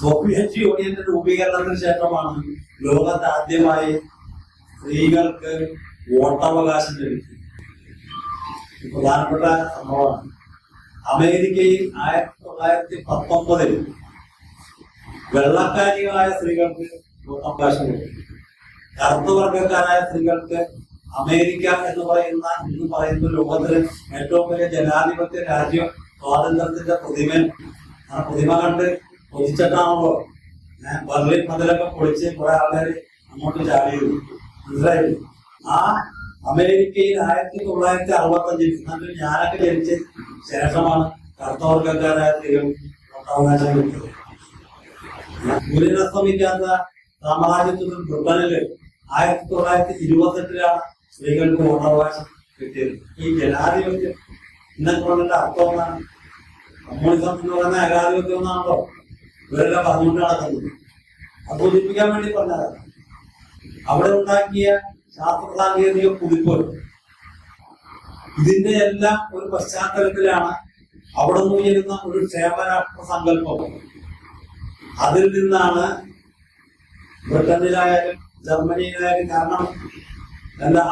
Soviet യൂണിയന്റെ രൂപീകരണത്തിന് ശേഷമാണ് ലോകത്ത് ആദ്യമായി സ്ത്രീകൾക്ക് വോട്ടവകാശം ലഭിക്കുന്നത് പ്രധാനപ്പെട്ട സംഭവമാണ്. അമേരിക്കയിൽ ആയിരത്തി തൊള്ളായിരത്തി പത്തൊമ്പതിൽ വെള്ളക്കാരികളായ സ്ത്രീകൾക്ക് വോട്ടവകാശം ലഭിക്കും കറുത്തവർഗക്കാരായ സ്ത്രീകൾക്ക് അമേരിക്ക എന്ന് പറയുന്ന എന്ന് പറയുന്ന ലോകത്തിലെ ഏറ്റവും വലിയ ജനാധിപത്യ രാജ്യം സ്വാതന്ത്ര്യത്തിന്റെ പ്രതിമ ആ പ്രതിമ കണ്ട് കൊതിച്ചിട്ടാണല്ലോ ഞാൻ ബർലിൻ മുതലൊക്കെ പൊളിച്ച് കുറെ ആൾക്കാര് അങ്ങോട്ട് ചാടിയത് മനസ്സിലായില്ലേ? ആ അമേരിക്കയിൽ ആയിരത്തി തൊള്ളായിരത്തി അറുപത്തി അഞ്ചിൽ എന്നിട്ട് ഞാനൊക്കെ ജനിച്ച ശേഷമാണ് കറുത്തവർഗക്കാരായ സ്ത്രീകൾ വോട്ടവകാശം കിട്ടിയത് സൂര്യനസ്തമിക്കാത്ത സാമ്രാജ്യത്തിൽ ബ്രിട്ടനിൽ ആയിരത്തി തൊള്ളായിരത്തി ഇരുപത്തെട്ടിലാണ് സ്ത്രീകൾക്ക് വോട്ടവകാശം കിട്ടിയത്. ഈ ജനാധിപത്യം ഇന്നത്തെ കൊണ്ടിന്റെ അർത്ഥം എന്താണ്? കമ്മ്യൂണിസം എന്ന് പറയുന്ന ഏകാധിപത്യം എന്നാണല്ലോ. ഇവരെല്ലാം പറഞ്ഞുകൊണ്ട് നടക്കുന്നത്. അത് ബോധിപ്പിക്കാൻ വേണ്ടി പറഞ്ഞതാണ്. അവിടെ ഉണ്ടാക്കിയ ശാസ്ത്ര സാങ്കേതിക കുതിപ്പ് ഇതിന്റെ എല്ലാം ഒരു പശ്ചാത്തലത്തിലാണ് അവിടെ ഉയരുന്ന ഒരു ക്ഷേമരാഷ്ട്ര സങ്കല്പം. അതിൽ നിന്നാണ് ബ്രിട്ടനിലായാലും ജർമ്മനിയിലായാലും കാരണം എന്താ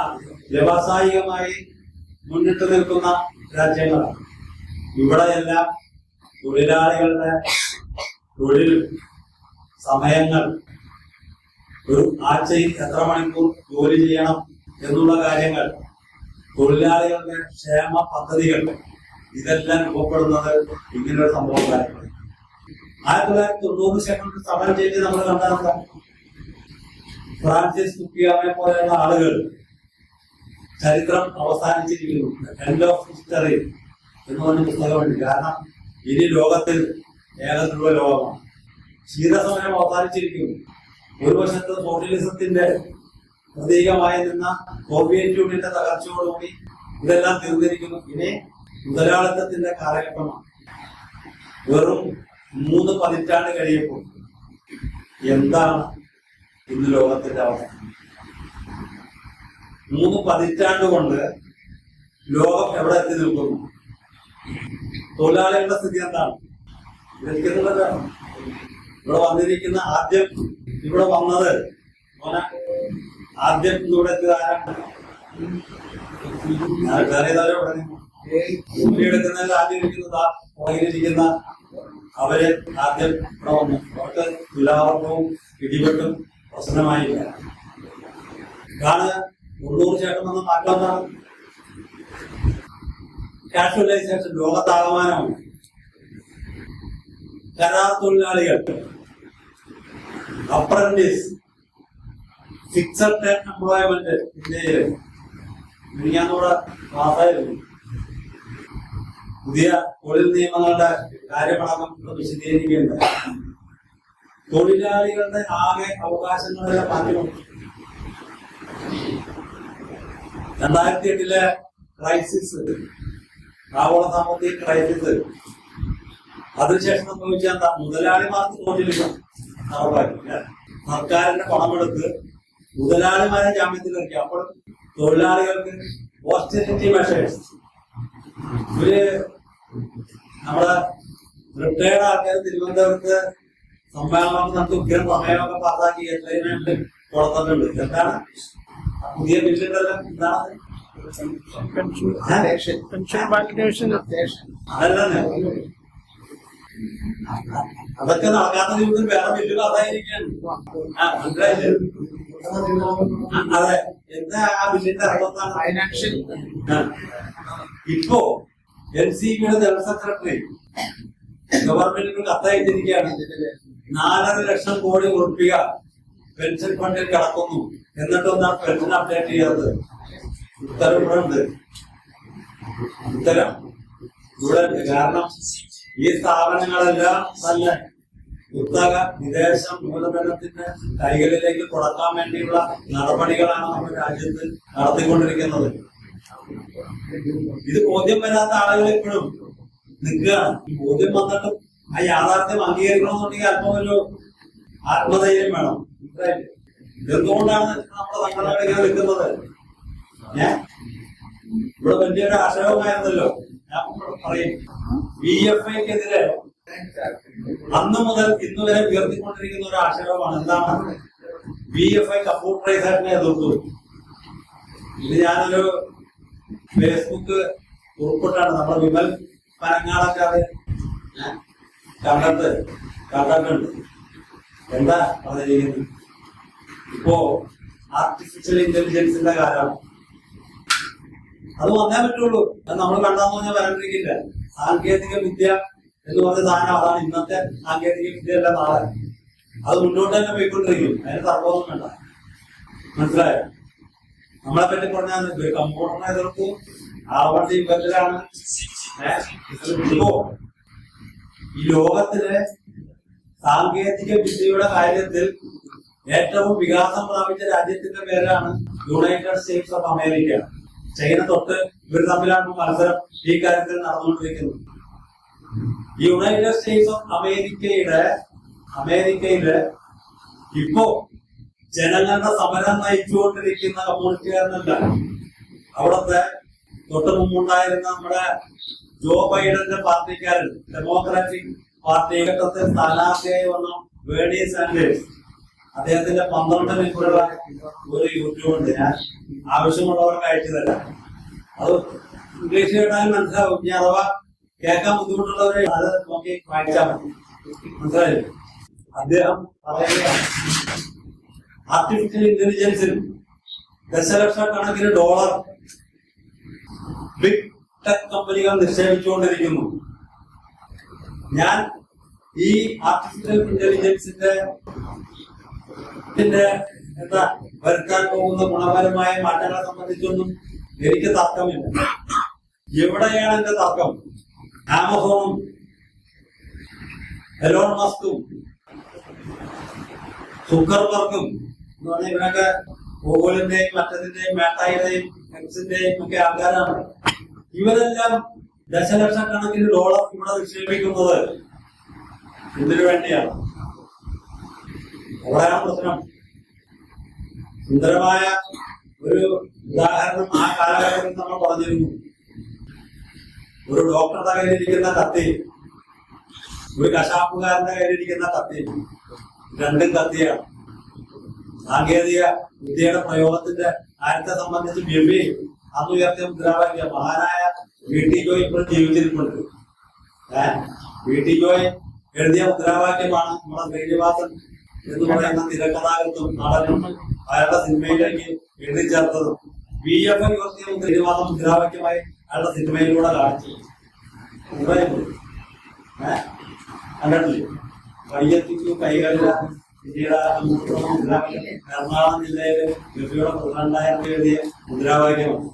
വ്യവസായികമായി മുന്നിട്ട് നിൽക്കുന്ന രാജ്യങ്ങളാണ്. ഇവിടെയെല്ലാം തൊഴിലാളികളുടെ തൊഴിൽ സമയങ്ങൾ ഒരു ആഴ്ചയിൽ എത്ര മണിക്കൂർ ജോലി ചെയ്യണം എന്നുള്ള കാര്യങ്ങൾ തൊഴിലാളികളുടെ ക്ഷേമ പദ്ധതികൾ ഇതെല്ലാം രൂപപ്പെടുന്നത് ഇങ്ങനൊരു സംഭവം കാര്യങ്ങൾ ആയിരത്തി തൊള്ളായിരത്തി തൊണ്ണൂറ് ശേഷം സമരം ചെയ്ത് നമ്മൾ കണ്ടെത്താം ഫ്രാൻസിസ് കുപ്പിയാമെ പോലെയുള്ള ആളുകൾ ചരിത്രം അവസാനിച്ചിരിക്കുന്നു. എൻഡ് ഓഫ് ഹിസ്റ്ററി എന്ന് പറഞ്ഞ പുസ്തകമുണ്ട്. കാരണം ഇനി ലോകത്തിൽ ഏകദ്രുവ ലോകമാണ് ശീതസമയം അവസാനിച്ചിരിക്കുന്നു. ഒരു വശത്ത് സോഷ്യലിസത്തിന്റെ പ്രതീകമായി നിന്ന സോവിയറ്റ് യൂണിയന്റെ തകർച്ചയോടുകൂടി ഇതെല്ലാം തീർന്നിരിക്കുന്നു. ഇനി മുതലാളിത്തത്തിന്റെ കാലഘട്ടമാണ്. വെറും മൂന്ന് പതിറ്റാണ്ട് കഴിയപ്പോൾ എന്താണ് ഇന്ന് ലോകത്തിന്റെ അവസ്ഥ? മൂന്ന് പതിറ്റാണ്ട് കൊണ്ട് ലോകം എവിടെ എത്തി നിൽക്കുന്നു? തൊഴിലാളികളുടെ സ്ഥിതി എന്താണ്? ഇരിക്കുന്നത് ഇവിടെ വന്നിരിക്കുന്ന ആദ്യം ഇവിടെ വന്നത് ആദ്യം ഇവിടെ എത്തിയതാരാണ് ആദ്യം ഇരിക്കുന്നതാ പുറകിലിരിക്കുന്ന അവർ ആദ്യം ഇവിടെ വന്നു. അവർക്ക് തുലാവർഗവും പിടിപെട്ടും പ്രശ്നമായില്ല. ഇതാണ് തൊണ്ണൂറ് ശേഷം വന്ന മാറ്റം എന്താണ്? കാഷ്വലൈസേഷൻ ലോകത്താകമാനമാണ്. കരാർ തൊഴിലാളികൾ അപ്രന്റീസ് ഫിക്സഡ് എംപ്ലോയ്മെന്റ് ഇന്ത്യയിൽ മിനിഞ്ഞാന്നൂടെ പാസ്സായിരുന്നു പുതിയ തൊഴിൽ നിയമങ്ങളുടെ കാര്യമടക്കം വിശദീകരിക്കേണ്ട തൊഴിലാളികളുടെ ആകെ അവകാശങ്ങളുടെ മാറ്റം രണ്ടായിരത്തി എട്ടിലെ ക്രൈസിസ് ആഗോള സാമ്പത്തിക ക്രൈസിസ് അതിനുശേഷം സംഭവിച്ച എന്താ? മുതലാളിമാർക്ക് ഉറപ്പായിട്ടില്ല. സർക്കാരിന്റെ പണമെടുത്ത് മുതലാളിമാരെ ജാമ്യത്തിൽ ഇറക്കി അപ്പോൾ തൊഴിലാളികൾക്ക് ഓസ്റ്ററിറ്റി മെഷേഴ്സ് ഇവർ നമ്മുടെ റിട്ടയർഡ് ആൾക്കാർ തിരുവനന്തപുരത്ത് സമ്മേളനം നടത്തി ഉഗ്രം സമയമൊക്കെ പാസാക്കി എത്രയുമായിട്ട് കൊടുത്തിട്ടുണ്ട്. എന്താണ്? പുതിയ ബില്ലുണ്ടല്ലോ. എന്താണ്? പെൻഷൻ അതല്ലേ അതൊക്കെ നടക്കാത്ത ജീവിതത്തിൽ വേറെ വലിയ കഥയായിരിക്കാണ്? അതെ. എന്താ ആ ബില്ലിന്റെ അർത്ഥം? ഫൈനാൻഷ്യൽ ഇപ്പോ എൻ സി ബിയുടെ ജനറൽ സെക്രട്ടറി ഗവൺമെന്റിന് കത്തയച്ചിരിക്കുകയാണ്. നാലര ലക്ഷം കോടി ഉറപ്പിക പെൻഷൻ ഫണ്ടിൽ കിടക്കുന്നു. എന്നിട്ടൊന്നാ പെൻഷൻ അപ്ഡേറ്റ് ചെയ്യാത്തത് ഉത്തരവ് ഇവിടെ ഉണ്ട്. ഉത്തരം ഇവിടെ കാരണം ഈ സ്ഥാപനങ്ങളെല്ലാം നല്ല കുത്തക വിദേശ മൂലധനത്തിന്റെ കൈകളിലേക്ക് കൊടുക്കാൻ വേണ്ടിയുള്ള നടപടികളാണ് നമ്മുടെ രാജ്യത്ത് നടത്തിക്കൊണ്ടിരിക്കുന്നത്. ഇത് ബോധ്യം വരാത്ത ആളുകൾ ഇപ്പോഴും നിൽക്കുകയാണ് ബോധ്യം വന്നിട്ടും ആ യാഥാർത്ഥ്യം അംഗീകരിക്കണമെന്നുണ്ടെങ്കിൽ അല്പം ഒരു ആത്മധൈര്യം വേണം. എന്തുകൊണ്ടാണ് നമ്മുടെ സംഘടനകൾ ഇങ്ങനെ നിൽക്കുന്നത്? ഏ? ഇവിടെ വലിയൊരു ആശയവുമായിരുന്നല്ലോ. ഞാൻ പറയും. ബി എഫ് ഐക്കെതിരെ അന്ന് മുതൽ ഇന്ന് വരെ ഉയർത്തിക്കൊണ്ടിരിക്കുന്ന ഒരു ആക്ഷേപമാണ്. എന്താണ്? ബി എഫ് ഐ കമ്പ്യൂട്ടറൈസേഷനെ എതിർത്തു. ഇത് ഞാനൊരു ഫേസ്ബുക്ക് ഉൾപ്പെട്ടാണ് നമ്മുടെ വിമൽ പനങ്ങാടൊക്കെ അത് കണ്ടത് കണ്ടിട്ട് കണ്ടിട്ടുണ്ട്. എന്താ പറഞ്ഞിരിക്കുന്നത്? ഇപ്പോ ആർട്ടിഫിഷ്യൽ ഇന്റലിജൻസിന്റെ കാലമാണ് അത് വന്നേ പറ്റുള്ളൂ. അത് നമ്മൾ കണ്ടാന്ന് പറഞ്ഞാൽ വരാണ്ടിരിക്കില്ല സാങ്കേതിക വിദ്യ എന്ന് പറഞ്ഞ സാധനം അതാണ് ഇന്നത്തെ സാങ്കേതിക വിദ്യ അല്ല നാളെ. അത് മുന്നോട്ട് തന്നെ പോയിക്കൊണ്ടിരിക്കും. അതിന് സർവം വേണ്ട. മനസ്സിലായോ? നമ്മളെ പറ്റി പറഞ്ഞാൽ കമ്പ്യൂട്ടറിനെ എതിർത്തു ആവർത്തി ഇവരിലാണ് ഈ ലോകത്തിലെ സാങ്കേതിക വിദ്യയുടെ കാര്യത്തിൽ ഏറ്റവും വികാസം പ്രാപിച്ച രാജ്യത്തിന്റെ പേരാണ് United States of America. China തൊട്ട് ഇവർ തമ്മിലാണ് മത്സരം ഈ കാര്യത്തിൽ നടന്നുകൊണ്ടിരിക്കുന്നത്. യുണൈറ്റഡ് സ്റ്റേറ്റ്സ് ഓഫ് അമേരിക്കയുടെ അമേരിക്കയിലെ ഇപ്പോ ജനങ്ങളുടെ സമരം നയിച്ചുകൊണ്ടിരിക്കുന്ന കമ്മ്യൂണിസ്റ്റുകാരനല്ല അവിടുത്തെ തൊട്ട് മുമ്പുണ്ടായിരുന്ന നമ്മുടെ ജോ ബൈഡന്റെ പാർട്ടിക്കാരൻ ഡെമോക്രാറ്റിക് പാർട്ടി ഘട്ടത്തിൽ സ്ഥാനാർത്ഥിയായി വന്ന വേണി സാൻഡേഴ്സ് അദ്ദേഹത്തിന്റെ പന്ത്രണ്ട് മിനിറ്റുള്ള ഒരു യൂട്യൂബ് ഉണ്ട്. ഞാൻ ആവശ്യമുള്ളവർക്ക് അയച്ചു തരാം. അത് ഇംഗ്ലീഷ് കേട്ടാൽ മനസ്സിലാവും. ഇനി അഥവാ കേൾക്കാൻ ബുദ്ധിമുട്ടുള്ളവരെ അത് നോക്കി വായിച്ചാൽ മതി. മനസ്സിലായില്ലേ? അദ്ദേഹം പറയുകയാണ് ആർട്ടിഫിഷ്യൽ ഇന്റലിജൻസിൽ ദശലക്ഷക്കണക്കിന് ഡോളർ ബിഗ് ടെക് കമ്പനികൾ നിക്ഷേപിച്ചുകൊണ്ടിരിക്കുന്നു. ഞാൻ ഈ ആർട്ടിഫിഷ്യൽ ഇന്റലിജൻസിന്റെ ഇതിന്റെ എന്താ വരുത്താൻ പോകുന്ന ഗുണപരമായ മാറ്റങ്ങളെ സംബന്ധിച്ചൊന്നും എനിക്ക് തർക്കമില്ല. എവിടെയാണ് എന്റെ തർക്കം? ആമസോണും എലോൺ മസ്കും സുക്കർബർഗും എന്ന് പറഞ്ഞാൽ ഇവരൊക്കെ ഗൂഗിളിന്റെയും മറ്റതിന്റെയും മേട്ടായുടെയും എക്സിന്റെയും ഒക്കെ ആൾക്കാരാണ്. ഇവരെല്ലാം ദശലക്ഷക്കണക്കിന് ഡോളർ ഇവിടെ നിക്ഷേപിക്കുന്നത് ഇതിനു വേണ്ടിയാണ്. സുന്ദരമായ ഒരു ഉദാഹരണം ആ കാലഘട്ടത്തിൽ നമ്മൾ പറഞ്ഞിരുന്നു. ഒരു ഡോക്ടറുടെ കയ്യിലിരിക്കുന്ന കത്തി ഒരു കശാപ്പുകാരന്റെ കയ്യിലിരിക്കുന്ന കത്തി രണ്ടും കത്തിയാണ്. സാങ്കേതിക വിദ്യയുടെ പ്രയോഗത്തിന്റെ കാര്യത്തെ സംബന്ധിച്ച് ബിബി അന്ന് ഉയർത്തിയ മുദ്രാവാക്യ മഹാനായ വി ടി ജോയ് ഇപ്പോൾ ജീവിച്ചിരിപ്പുണ്ട്. ഏഹ് വി ടി ജോയ് എഴുതിയ മുദ്രാവാക്യമാണ് നമ്മുടെ ശ്രീനിവാസൻ എന്ന് പറയുന്ന തിരക്കഥാകൃത്തും നടനും അയാളുടെ സിനിമയിലേക്ക് എഴുതിച്ചേർത്തതും വി എഫ് ഐ വർത്തിയും ശ്രീനിവാസൻ മുദ്രാവാക്യമായി അയാളുടെ സിനിമയിലൂടെ കാണിച്ചു. കണ്ടിട്ടില്ലേ? ഏഹ് കൈകളില്ല പിന്നീട് എറണാകുളം ജില്ലയിലെ ഗഫിയുടെ പ്രസിഡന്റായിട്ട് എഴുതിയ മുദ്രാവാക്യമാണ്.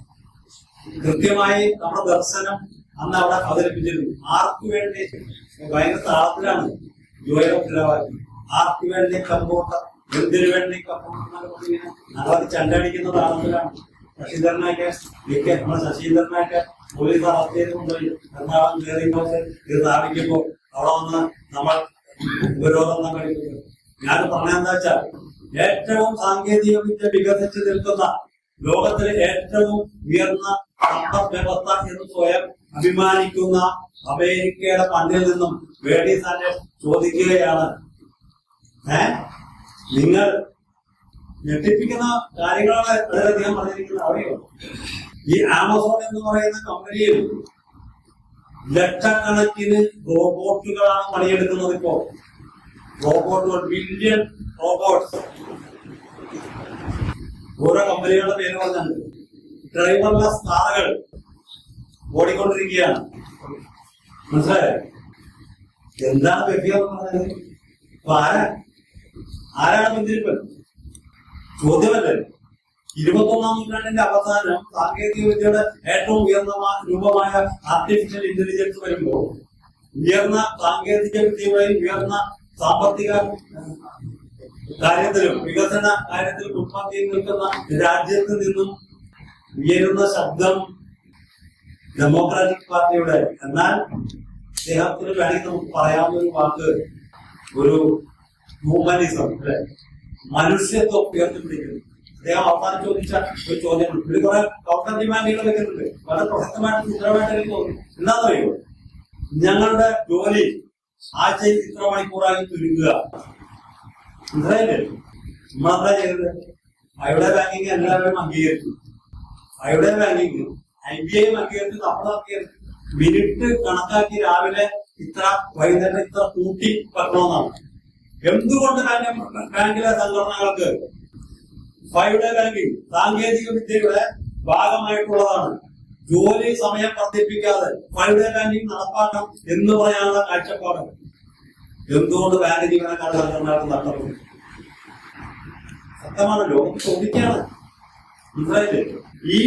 കൃത്യമായി നമ്മുടെ ദർശനം അന്ന് അവിടെ അവതരിപ്പിച്ചിരുന്നു. ആർക്കു വേണ്ടി? ഭയങ്കര താളത്തിലാണ് ജോയ മുദ്രാവാക്യം. ആർക്കു വേണ്ടി കമ്പോട്ട എന്തിനു വേണ്ടി അതൊക്കെ ചണ്ടടിക്കുന്ന താളത്തിലാണ് ശശീന്ദ്രനൊക്കെ മിക്ക നമ്മുടെ ശശീന്ദ്രനൊക്കെ പോലീസ് അറസ്റ്റ് ചെയ്ത് കൊണ്ടുപോയി എറണാകുളം കയറിയപ്പോൾ ഇത് സ്ഥാപിക്കുമ്പോൾ അവിടെ വന്ന് നമ്മൾ ഉപരോധം സംഘടിപ്പിക്കുന്നു ഞാൻ പറഞ്ഞെന്താ വെച്ചാൽ ഏറ്റവും സാങ്കേതിക വിദ്യ വികസിച്ച് നിൽക്കുന്ന ലോകത്തിലെ ഏറ്റവും ഉയർന്ന സമ്പദ് വ്യവസ്ഥ എന്ന് സ്വയം അഭിമാനിക്കുന്ന അമേരിക്കയുടെ മണ്ണിൽ നിന്നും വേണ്ടി തന്നെ ചോദിക്കുകയാണ് ഏ? നിങ്ങൾ ഞെട്ടിപ്പിക്കുന്ന കാര്യങ്ങളാണ് വളരെയധികം പറഞ്ഞിരിക്കുന്നത്. അറിയോ? ഈ ആമസോൺ എന്ന് പറയുന്ന കമ്പനിയിൽ ലക്ഷക്കണക്കിന് റോബോട്ടുകളാണ് പണിയെടുക്കുന്നത് ഇപ്പോ. റോബോട്ടുകൾ ബില്യൺ റോബോട്ട്സ് ഓരോ കമ്പനികളുടെ പേര് പറഞ്ഞുണ്ട് ഡ്രൈവർലെസ് കാറുകൾ ഓടിക്കൊണ്ടിരിക്കുകയാണ്. മനസ്സിലായോ? എന്താണ് വ്യക്തികൾ പറഞ്ഞത്? അപ്പൊ ആരാ? ആരാണ് പിന്തിരിപ്പൻ? ചോദ്യമല്ലേ? ഇരുപത്തൊന്നാം നൂറ്റാണ്ടിന്റെ അവസാനം സാങ്കേതിക വിദ്യയുടെ ഏറ്റവും ഉയർന്ന രൂപമായ ആർട്ടിഫിഷ്യൽ ഇന്റലിജൻസ് വരുമ്പോൾ ഉയർന്ന സാങ്കേതിക വിദ്യയുടെയും ഉയർന്ന സാമ്പത്തിക കാര്യത്തിലും വികസന കാര്യത്തിലും ഉത്പത്തിയിൽ നിൽക്കുന്ന രാജ്യത്ത് നിന്നും ഉയരുന്ന ശബ്ദം ഡെമോക്രാറ്റിക് പാർട്ടിയുടെ എന്നാൽ അദ്ദേഹത്തിന് വേണമെങ്കിൽ നമുക്ക് പറയാവുന്ന ഒരു വാക്ക് ഒരു ഹ്യൂമനിസം അല്ലെ മനുഷ്യത്വം ഉയർത്തിപ്പിടിക്കുന്നു. അദ്ദേഹം അവസാനം ചോദിച്ച ഒരു ചോദ്യം ഇവിടെ കുറെ കൗണ്ടർ ഡിമാൻഡുകൾ വെക്കുന്നുണ്ട്. വളരെ പ്രസക്തമായിട്ട് ഉത്തരവായിട്ട് എനിക്ക് തോന്നി. എന്താണെന്നറിയോ? ഞങ്ങളുടെ ജോലി ആഴ്ചയിൽ ഇത്ര മണിക്കൂറായി ചുരുക്കുക മനസ്സിലായില്ലേ? നമ്മളെന്താ ചെയ്തത്? അവിടെ ബാങ്കിങ് എല്ലാവരും അംഗീകരിച്ചു. അയുടെ ബാങ്കിങ് ഐ ബി ഐ അംഗീകരിച്ചു. നമ്മൾ അംഗീകരിച്ചു. മിനിറ്റ് കണക്കാക്കി രാവിലെ ഇത്ര വൈകുന്നേരം ഇത്ര കൂട്ടി വെക്കണമെന്നാണ്. എന്തുകൊണ്ട് തന്നെ ബാങ്കിലെ സംഘടനകൾക്ക് ഫൈവ് ബാങ്കിങ് സാങ്കേതിക വിദ്യയുടെ ഭാഗമായിട്ടുള്ളതാണ്? ജോലി സമയം വർദ്ധിപ്പിക്കാതെ ഫൈവ് ബാങ്കിങ് നടപ്പാക്കാം എന്ന് പറയാനുള്ള കാഴ്ചപ്പാട്. എന്തുകൊണ്ട് ബാങ്ക് ജീവനക്കാരുടെ സംഘടനകൾക്ക് നഷ്ടപ്പെട്ടു? സത്യമാണ് ലോകം ചോദിക്കാണ്. മനസ്സിലായില്ലേ? ഈ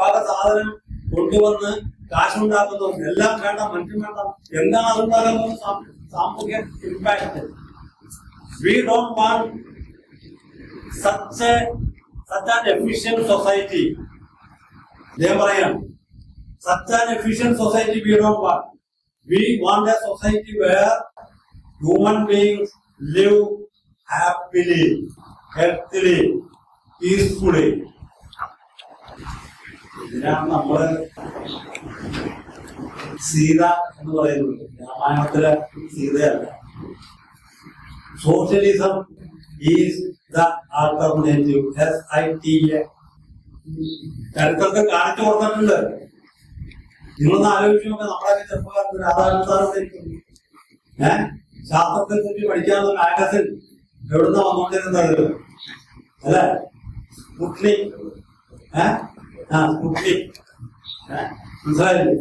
വക സാധനം കൊണ്ടുവന്ന് കാശുണ്ടാക്കുന്നു എല്ലാം വേണ്ട മനുഷ്യൻ വേണ്ട എന്താണ് അതുണ്ടാകുന്നത്? സാമൂഹ്യ impact we don't want such such an efficient society ഞാൻ പറയാം such an efficient society we don't want we want a society where human beings live happily healthily peacefully ഇതിനാണ് നമ്മൾ സീത എന്ന് പറയുന്നത്. രാമായണത്തിലെ സീതയല്ല. Socialism is the alternative S I T A ചരിത്രത്തിൽ കാണിച്ചു കൊടുത്തിട്ടുണ്ട്. നിങ്ങളൊന്ന് ആലോചിച്ച് നോക്കുക നമ്മളൊക്കെ ചെറുപ്പക്കാർക്ക് രാധാകൃഷ്ണൻ ഏഹ് ശാസ്ത്രത്തെ കുറിച്ച് പഠിക്കാനുള്ള മാഗസിൻ എവിടുന്ന വന്നുകൊണ്ടിരുന്നത്? അല്ലേ? സ്പുട്നി ഏഹ് ആ സ്പുട്നി മനസ്സിലായില്ലേ?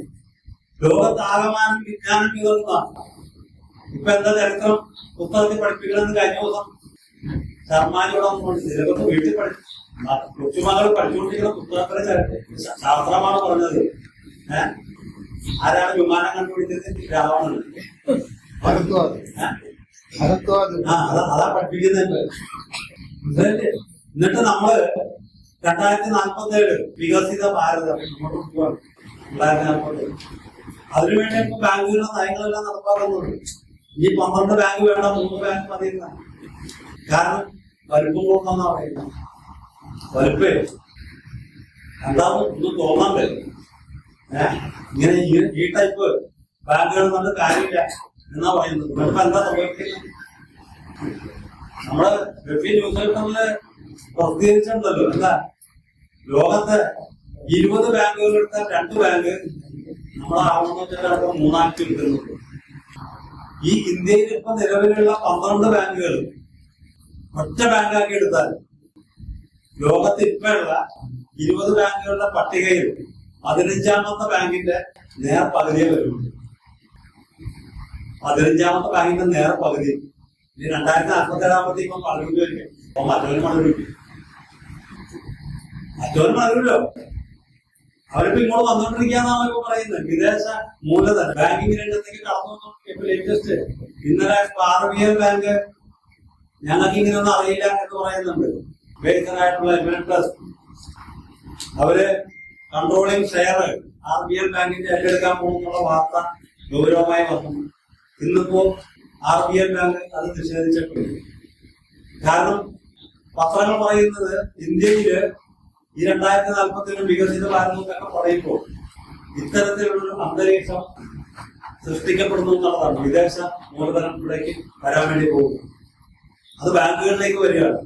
ലോകത്താകമാനം വിജ്ഞാനം ഇതൊന്നാണ് ഇപ്പൊ എന്താ ചരിത്രം? പുസ്തകത്തിൽ പഠിപ്പിക്കണമെന്ന് കഴിഞ്ഞ ദിവസം ശർമാനിയോടെ സിലബസ് വീട്ടിൽ പഠിച്ചു കൊച്ചുമകൾ പഠിച്ചുകൊണ്ടിരിക്കുന്ന പുസ്തകത്തിലെ ശാസ്ത്രമാണ് പറഞ്ഞത്. ഏഹ് ആരാണ് വിമാനം കണ്ടുപിടിച്ചത് രാവണൻ. ആ അതാ പഠിപ്പിക്കുന്നുണ്ട്? എന്നിട്ട് നമ്മൾ രണ്ടായിരത്തി നാൽപ്പത്തി ഏഴ് വികസിത ഭാരതം നമ്മുടെ രണ്ടായിരത്തി നാൽപ്പത്തി ഏഴ് അതിനുവേണ്ടി ഇപ്പൊ ബാങ്കുകളുടെ നയങ്ങളെല്ലാം നടപ്പാക്കുന്നുണ്ട്. ഈ പന്ത്രണ്ട് ബാങ്ക് വേണ്ട മൂന്ന് ബാങ്ക് മതി കാരണം വലുപ്പം കൂടണമെന്നാ പറയുന്നത് വലുപ്പേ. എന്താന്ന് ഇത് തോന്നണ്ടേ? ഇങ്ങനെ ഈ ടൈപ്പ് ബാങ്കുകൾ കൊണ്ട് കാര്യമില്ല. എന്നാ പറയുന്നത് ഇപ്പൊ എന്താ സംഭവിക്കുന്നത് നമ്മൾ ഗൾഫി ന്യൂസ് പേപ്പറിൽ പ്രസിദ്ധീകരിച്ചിട്ടുണ്ടല്ലോ. എന്താ? ലോകത്ത് ഇരുപത് ബാങ്കുകൾ എടുത്താൽ രണ്ട് ബാങ്ക് നമ്മളെ വെച്ചാൽ മൂന്നാഴ്ച എടുക്കുന്നുണ്ട് ഈ ഇന്ത്യയിൽ ഇപ്പൊ നിലവിലുള്ള പന്ത്രണ്ട് ബാങ്കുകൾ. ഒറ്റ ബാങ്കാക്കി എടുത്താൽ ലോകത്ത് ഇപ്പോഴുള്ള ഇരുപത് ബാങ്കുകളുടെ പട്ടികയിൽ പതിനഞ്ചാമത്തെ ബാങ്കിന്റെ നേർ പകുതിയെ വരുള്ളൂ. പതിനഞ്ചാമത്തെ ബാങ്കിന്റെ നേർ പകുതി. ഇനി രണ്ടായിരത്തി നാൽപ്പത്തി ഏഴാമത്തേക്കും പതിനഞ്ച് വരും അപ്പൊ മറ്റവന് മടങ്ങി മറ്റവന് മടങ്ങല്ലോ അവരിപ്പോ ഇങ്ങോട്ട് വന്നോണ്ടിരിക്കാന്നാണ് ഇപ്പൊ പറയുന്നത്. വിദേശ മൂലധനം ബാങ്കിങ് രംഗത്തേക്ക് കടന്നു ഇപ്പൊ ലേറ്റസ്റ്റ് ഇന്നലെ ആർ ബി എൽ ബാങ്ക് ഞങ്ങൾക്ക് ഇങ്ങനെയൊന്നും അറിയില്ല എന്ന് പറയുന്നുണ്ട്. ബേസറായിട്ടുള്ള പ്ലസ് അവർ controlling share R B L ബാങ്കിന്റെ ഏറ്റെടുക്കാൻ പോകുന്നുള്ള വാർത്ത ഗൗരവമായി വന്നു. ഇന്നിപ്പോ ആർ ബി എൽ ബാങ്ക് അത് നിഷേധിച്ചിട്ടുണ്ട്. കാരണം പത്രങ്ങൾ പറയുന്നത് ഇന്ത്യയിൽ ഈ രണ്ടായിരത്തി നാൽപ്പത്തിലും വികസിത ഭാരതം പറയുമ്പോൾ ഇത്തരത്തിലുള്ള അന്തരീക്ഷം സൃഷ്ടിക്കപ്പെടുന്നു എന്നുള്ളതാണ്. വിദേശ മൂലധനം ഇവിടേക്ക് വരാൻ വേണ്ടി പോകുന്നു. അത് ബാങ്കുകളിലേക്ക് വരികയാണ്.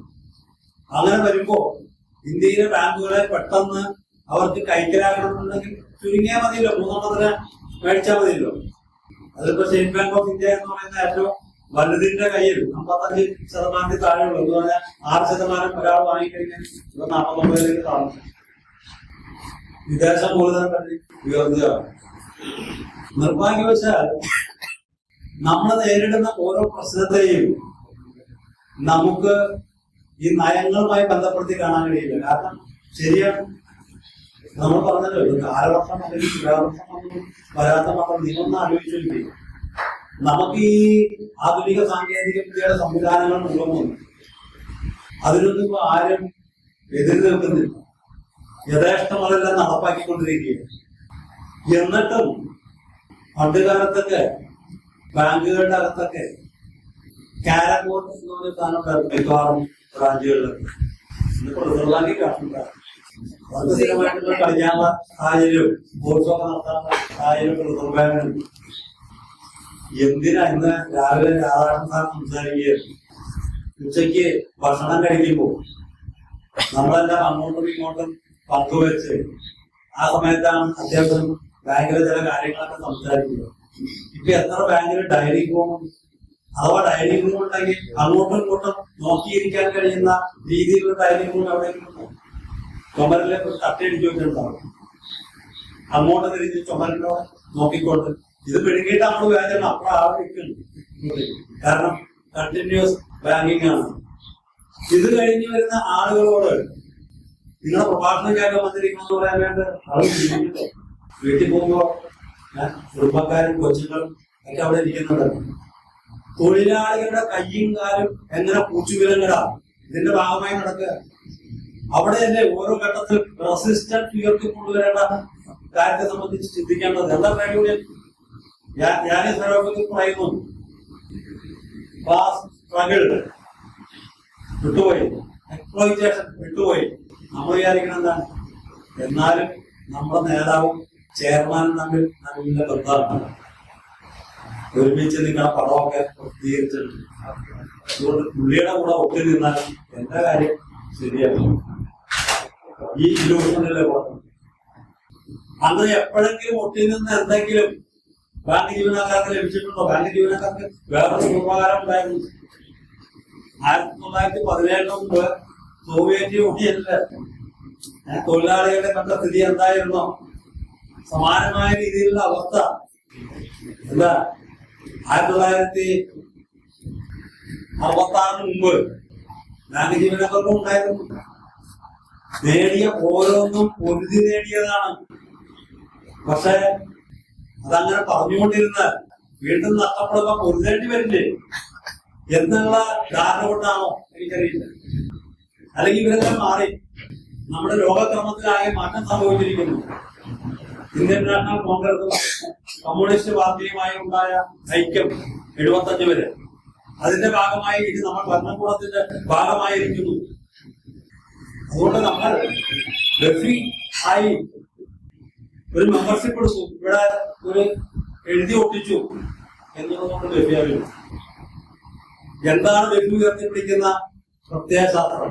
അങ്ങനെ വരുമ്പോ ഇന്ത്യയിലെ ബാങ്കുകളെ പെട്ടെന്ന് അവർക്ക് കൈക്കലാകണമെന്നുണ്ടെങ്കിൽ ചുരുങ്ങിയാൽ മതിയല്ലോ. മൂന്നെണ്ണത്തിന് മേടിച്ചാൽ മതിയല്ലോ. അതിപ്പോ സ്റ്റേറ്റ് ബാങ്ക് ഓഫ് ഇന്ത്യ എന്ന് പറയുന്ന ഏറ്റവും വലുതിന്റെ കയ്യിൽ അമ്പത്തഞ്ച് ശതമാനത്തിൽ താഴെയുള്ളൂ. എന്ന് പറഞ്ഞാൽ ആറ് ശതമാനം ഒരാൾ വാങ്ങിക്കഴിഞ്ഞാൽ ഇപ്പൊ നാൽപ്പത്തൊമ്പതിലേക്ക് താഴ്ന്നു വിദേശ മൂലധനം കണ്ടി ഉയർന്നുകയാണ് നിർഭാഗ്യവശാൽ നമ്മൾ നേരിടുന്ന ഓരോ പ്രശ്നത്തെയും നമുക്ക് ഈ നയങ്ങളുമായി ബന്ധപ്പെടുത്തി കാണാൻ കഴിയില്ല. കാരണം ശരിയാണ്. നമ്മൾ പറഞ്ഞല്ലോ കാലവർഷം അല്ലെങ്കിൽ ശിലാവർഷം ഒന്നും വരാത്ത മാത്രം നിങ്ങളൊന്ന് ആലോചിച്ചു നമുക്ക് ഈ ആധുനിക സാങ്കേതിക വിദ്യയുടെ സംവിധാനങ്ങൾ മുഴുവൻ അതിനൊന്നും ഇപ്പൊ ആരും എതിര് നിൽക്കുന്നില്ല. യഥേഷ്ടം അതെല്ലാം നടപ്പാക്കിക്കൊണ്ടിരിക്കുകയാണ്. എന്നിട്ടും പണ്ട് കാലത്തൊക്കെ ബാങ്കുകളുടെ അകത്തൊക്കെ ബോർഡ് എന്ന് പറഞ്ഞ ഉണ്ടായിരുന്നു മിക്കവാറും ബ്രാഞ്ചുകളിലൊക്കെ. ഇന്നിപ്പോൾ റിസർവ് ബാങ്കിൽ കാണില്ല അവർക്ക് നടത്താനുള്ള സാഹചര്യം റിസർവ് ബാങ്കിനുണ്ട് എന്തിനാ ഇന്ന് രാവിലെ രാധാകൃഷ്ണൻ സാർ സംസാരിക്കുകയായിരുന്നു ഉച്ചയ്ക്ക് ഭക്ഷണം കഴിക്കുമ്പോ നമ്മളെല്ലാം അങ്ങോട്ടും ഇങ്ങോട്ടും പങ്കുവെച്ച് ആ സമയത്താണ് അത്യാവശ്യം ബാങ്കിലെ ചില കാര്യങ്ങളൊക്കെ സംസാരിക്കുന്നത്. ഇപ്പൊ എത്ര ബാങ്കിൽ ഡയറി റൂം അഥവാ ഡയറി റൂം ഉണ്ടെങ്കിൽ അങ്ങോട്ടും ഇങ്ങോട്ടും നോക്കിയിരിക്കാൻ കഴിയുന്ന രീതിയിലുള്ള ഡയറി റൂം എവിടെയെങ്കിലും? ചുമരിലെ ഒരു വെച്ചിട്ടുണ്ടാവും. അങ്ങോട്ട് തിരിഞ്ഞ് ചുമരിനോട് നോക്കിക്കൊണ്ട് ഇത് പിഴുങ്ങിയിട്ട് നമ്മൾ വേദന അപ്പോൾ ആവർത്തിക്കുന്നു കാരണം കണ്ടിന്യൂസ് ബാങ്കിങ് ആണ്. ഇത് കഴിഞ്ഞ് വരുന്ന ആളുകളോട് നിങ്ങളെ പ്രഭാഷണം കേൾക്കാൻ വന്നിരിക്കണമെന്ന് പറയാൻ വേണ്ട. വീട്ടിൽ പോകുമ്പോ ഞാൻ കുടുംബക്കാരും കൊച്ചുങ്ങളും ഒക്കെ അവിടെ ഇരിക്കുന്നുണ്ട്. തൊഴിലാളികളുടെ കയ്യും കാലും എങ്ങനെ പൂച്ചുവിലങ്ങടാ ഇതിന്റെ ഭാഗമായി നടക്കുക. അവിടെ തന്നെ ഓരോ ഘട്ടത്തിൽ റെസിസ്റ്റന്റ് ഉയർത്തി കൊണ്ടുവരേണ്ട കാര്യത്തെ സംബന്ധിച്ച് ചിന്തിക്കേണ്ടത്. എന്താ ട്രേഡ് ഞാൻ ഞാൻ ഈ സ്വരൂപത്തിൽ പറയുന്നു. സ്ട്രഗിൾ വിട്ടുപോയി. എക്സ്പ്ലോയിറ്റേഷൻ വിട്ടുപോയി. നമ്മൾ വിചാരിക്കണം എന്താണ്? എന്നാലും നമ്മുടെ നേതാവും ചെയർമാനും തമ്മിൽ നല്ല ബന്ധമാണ്. ഒരുമിച്ച് നിങ്ങളെ പടമൊക്കെ പ്രസിദ്ധീകരിച്ചിട്ടുണ്ട്. അതുകൊണ്ട് പുള്ളിയുടെ കൂടെ ഒട്ടി നിന്നാൽ എന്റെ കാര്യം ശരിയാണ് ഈ ഇലൂഷനിലെ പുറത്ത് അന്ന് എപ്പോഴെങ്കിലും ഒട്ടി നിന്ന് എന്തെങ്കിലും ബാങ്ക് ജീവനക്കാർക്ക് ലഭിച്ചിട്ടുണ്ടോ? ബാങ്ക് ജീവനക്കാർക്ക് വേറൊരു ഉപകാരം ഉണ്ടായിരുന്നു ആയിരത്തി തൊള്ളായിരത്തി പതിനേഴിന് മുമ്പ് സോവിയറ്റ് യൂണിയനിൽ തൊഴിലാളികളുടെ കണ്ട സ്ഥിതി എന്തായിരുന്നോ? സമാനമായ രീതിയിലുള്ള അവസ്ഥ എന്താ? ആയിരത്തി തൊള്ളായിരത്തി അറുപത്തി ആറിന് മുമ്പ് ബാങ്ക് ജീവനക്കാർക്കും ഉണ്ടായിരുന്നു. നേടിയ ഓരോന്നും പൊരുതി നേടിയതാണ്. പക്ഷെ അതങ്ങനെ പറഞ്ഞുകൊണ്ടിരുന്ന് വീണ്ടും നഷ്ടപ്പെടുമ്പോ പൊരുതേണ്ടി വരില്ലേ? എന്നുള്ള ധാരണ കൊണ്ടാണോ എനിക്കറിയില്ല. അല്ലെങ്കിൽ ഇവരെല്ലാം മാറി. നമ്മുടെ ലോകക്രമത്തിലായ മാറ്റം സംഭവിച്ചിരിക്കുന്നു. ഇന്ത്യൻ നാഷണൽ കോൺഗ്രസും കമ്മ്യൂണിസ്റ്റ് പാർട്ടിയുമായി ഉണ്ടായ ഐക്യം എഴുപത്തഞ്ച് വരെ. അതിന്റെ ഭാഗമായി ഇത് നമ്മൾ ഭരണകൂടത്തിന്റെ ഭാഗമായിരിക്കുന്നു. അതുകൊണ്ട് നമ്മൾ ആയി ഒരു മെമ്പർഷിപ്പ് എടുത്തു. ഇവിടെ ഒരു എഴുതി ഒട്ടിച്ചു എന്നുള്ളതുകൊണ്ട് ലഭ്യമായിരുന്നു എന്താണ് ലഘു ഉയർത്തിപ്പിടിക്കുന്ന പ്രത്യയശാസ്ത്രം